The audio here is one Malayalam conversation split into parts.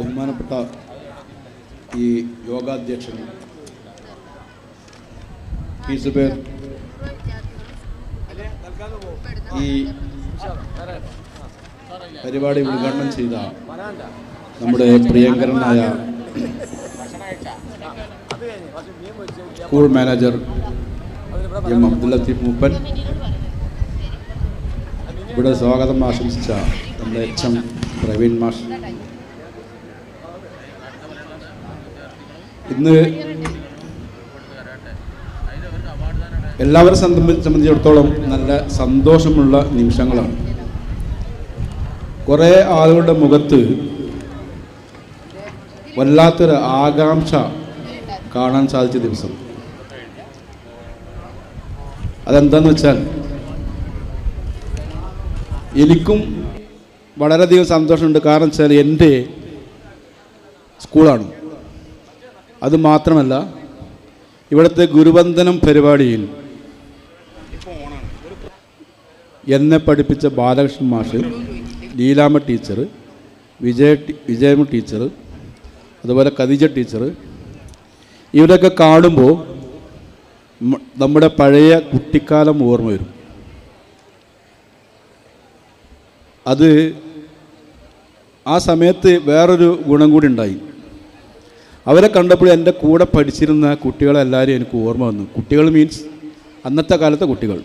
ബഹുമാനപ്പെട്ട ഈ യോഗാധ്യക്ഷൻ സുബേർ ഈ പരിപാടി ഉദ്ഘാടനം ചെയ്ത നമ്മുടെ പ്രിയങ്കരനായ school manager M Abdul Latheef Mooppan. ഇവിടെ സ്വാഗതം ആശംസിച്ച നമ്മുടെ എച്ച് എം പ്രവീൺ മാഷ്. ഇന്ന് എല്ലാവരെ സംബന്ധി- സംബന്ധിച്ചിടത്തോളം നല്ല സന്തോഷമുള്ള നിമിഷങ്ങളാണ്. കുറേ ആളുകളുടെ മുഖത്ത് വല്ലാത്തൊരു ആകാംക്ഷ കാണാൻ സാധിച്ച ദിവസം. അതെന്താന്ന് വെച്ചാൽ എനിക്കും വളരെയധികം സന്തോഷമുണ്ട്. കാരണം വെച്ചാൽ എന്റെ സ്കൂളാണ്. അത് മാത്രമല്ല ഇവിടുത്തെ ഗുരുവന്ദനം പരിപാടിയിൽ എന്നെ പഠിപ്പിച്ച ബാലകൃഷ്ണൻ മാഷ് ലീലാമ്മ ടീച്ചർ വിജയ വിജയമ്മ ടീച്ചർ അതുപോലെ ഖദീജ ടീച്ചർ ഇവരൊക്കെ കാണുമ്പോൾ നമ്മുടെ പഴയ കുട്ടിക്കാലം ഓർമ്മ വരും. അത് ആ സമയത്ത് വേറൊരു ഗുണം കൂടി ഉണ്ടായി. അവരെ കണ്ടപ്പോൾ എന്റെ കൂടെ പഠിച്ചിരുന്ന കുട്ടികളെല്ലാവരും എനിക്ക് ഓർമ്മ വന്നു. കുട്ടികൾ മീൻസ് അന്നത്തെ കാലത്തെ കുട്ടികൾ.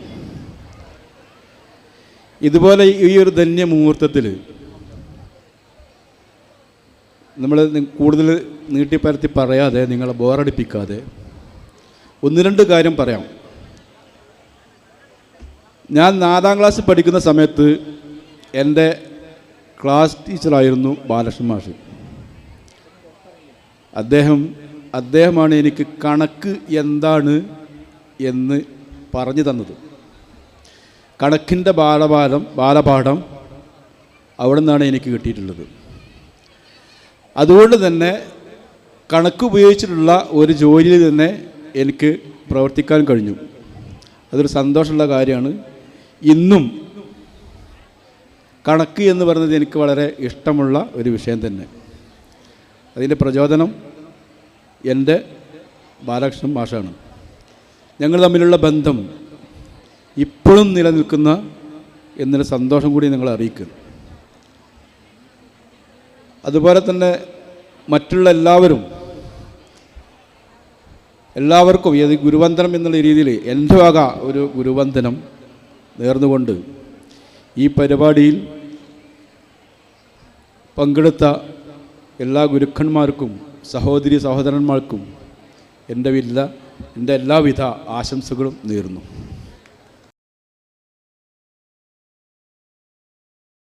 ഇതുപോലെ ഈ ഒരു ധന്യ മുഹൂർത്തത്തിൽ നമ്മൾ കൂടുതൽ നീട്ടിപ്പരത്തി പറയാതെ നിങ്ങളെ ബോറടിപ്പിക്കാതെ ഒന്ന് രണ്ട് കാര്യം പറയാം. ഞാൻ നാലാം ക്ലാസ് പഠിക്കുന്ന സമയത്ത് എന്റെ ക്ലാസ് ടീച്ചറായിരുന്നു ബാലകൃഷ്ണ മാഷ്. അദ്ദേഹം അദ്ദേഹമാണ് എനിക്ക് കണക്ക് എന്താണ് എന്ന് പറഞ്ഞു തന്നത്. കണക്കിന്റെ ബാലപാഠം ബാലപാഠം അവിടെ നിന്നാണ് എനിക്ക് കിട്ടിയിട്ടുള്ളത്. അതുകൊണ്ട് തന്നെ കണക്ക് ഉപയോഗിച്ചിട്ടുള്ള ഒരു ജോലിയിൽ തന്നെ എനിക്ക് പ്രവർത്തിക്കാൻ കഴിഞ്ഞു. അതൊരു സന്തോഷമുള്ള കാര്യമാണ്. ഇന്നും കണക്ക് എന്ന് പറയുന്നത് എനിക്ക് വളരെ ഇഷ്ടമുള്ള ഒരു വിഷയം തന്നെ. അതിന്റെ പ്രചോദനം എന്റെ ബാലകൃഷ്ണൻ മാഷാണ്. ഞങ്ങൾ തമ്മിലുള്ള ബന്ധം ഇപ്പോഴും നിലനിൽക്കുന്ന എന്നൊരു സന്തോഷം കൂടി നിങ്ങളെ അറിയിക്കുന്നു. അതുപോലെ തന്നെ മറ്റുള്ള എല്ലാവരും എല്ലാവർക്കും ഏത് ഗുരുവന്ദനം എന്നുള്ള രീതിയിൽ എന്റെ വക ഒരു ഗുരുവന്ദനം നേർന്നുകൊണ്ട് ഈ പരിപാടിയിൽ പങ്കെടുത്ത എല്ലാ ഗുരുക്കന്മാർക്കും സഹോദരി സഹോദരന്മാർക്കും എന്റെ വില്ല എന്റെ എല്ലാവിധ ആശംസകളും നേരുന്നു.